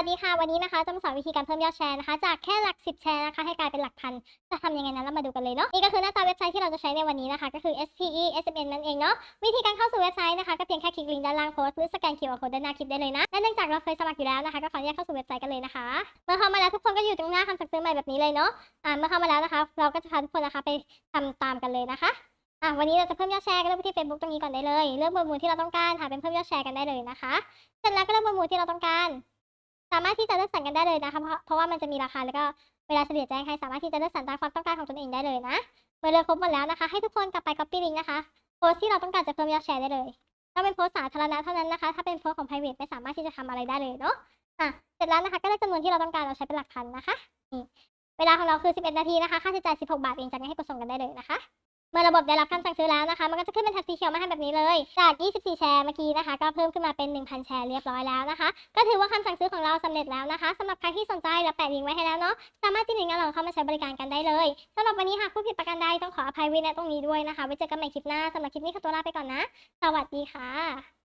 วัสดีค่ะ วันนี้นะคะจะมาสอนวิธีการเพิ่มยอดแชร์นะคะ จากแค่หลัก 10 แชร์นะคะ ให้กลายเป็นหลักพัน จะทำยังไงนั้นเรามาดูกันเลยเนาะนี่ก็คือหน้าตาเว็บไซต์ที่เราจะใช้ในวันนี้นะคะ ก็คือ SPE SMN นั่นเองเนาะวิธีการเข้าสู่เว็บไซต์นะคะ ก็เพียงแค่คลิกลิงก์ด้านล่างโพสต์หรือสแกน QR code ด้านหน้าคลิปได้เลยนะและเนื่องจากเราเคยสมัครอยู่แล้วนะคะ ก็ขออนุญาตเข้าสู่เว็บไซต์กันเลยนะคะเมื่อเข้ามาแล้วทุกคนก็อยู่ตรงหน้าคำสั่งซื้อใหม่แบบนี้เลยเนาะอ่าเมื่อเข้ามาแล้วนะคะ เราก็จะพาทุกคนนะคะไปทำตามกันเลยนะคะอะวันนี้เราจะเพิ่มยอดแชร์กันเริ่มที่ Facebook ตรงนี้ก่อนได้เลย เลือกหมวดหมู่ที่เราต้องการหาเป็นเพิ่มยอดแชร์กันได้เลยนะคะ เสร็จแล้วก็เลือกหมวดหมู่ที่เราต้องการามารถที่จะเลือกสรรกันได้เลยนะคะเพราะเพราะว่ามันจะมีราคาแล้วก็เวลาเฉลี่ยแจ้งให้สามารถที่จะเลือกสรรตามความต้องการของตนเองได้เลยนะ เมื่อเลือกครบหมดแล้วนะคะ ให้ทุกคนกลับไป copy link นะคะ โพสที่เราต้องการจะเพิ่มยอดแชร์ได้เลยต้องเป็นโพสสาธารณะเท่านั้นนะคะ ถ้าเป็นโพสของ private ไม่สามารถที่จะทำอะไรได้เลยเนาะ อะ เสร็จแล้วนะคะ ก็เลือกจำนวนที่เราต้องการเราใช้เป็นหลักพันนะคะ นี่ เวลาของเราคือ 11 นาทีนะคะ ค่าใช้จ่าย 16 บาทเองจากนั้นให้กดส่งกันได้เลยนะคะ เมื่อระบบได้รับคำสั่งซื้อแล้วนะคะ มันก็จะขึ้นเป็นแท็บสีเขียวมาให้แบบนี้เลย จาก 24 แชร์เมื่อกี้นะคะ ก็เพิ่มขึ้นมาเป็น 1,000 แชร์เรียบร้อยแล้วนะคะ ก็ถือว่าคำสั่งซื้อของเราสำเร็จแล้วนะคะสำหรับใครที่สนใจเราแปะลิงก์ไว้ให้แล้วเนาะ สามารถจิ้มลิงก์เราเข้ามาใช้บริการกันได้เลยสำหรับวันนี้หากผู้ผิดประการใดต้องขออภัยไว้ณตรงนี้ด้วยนะคะ ไว้เจอกันใหม่คลิปหน้าสำหรับคลิปนี้ขอตัวลาไปก่อนนะ สวัสดีค่ะ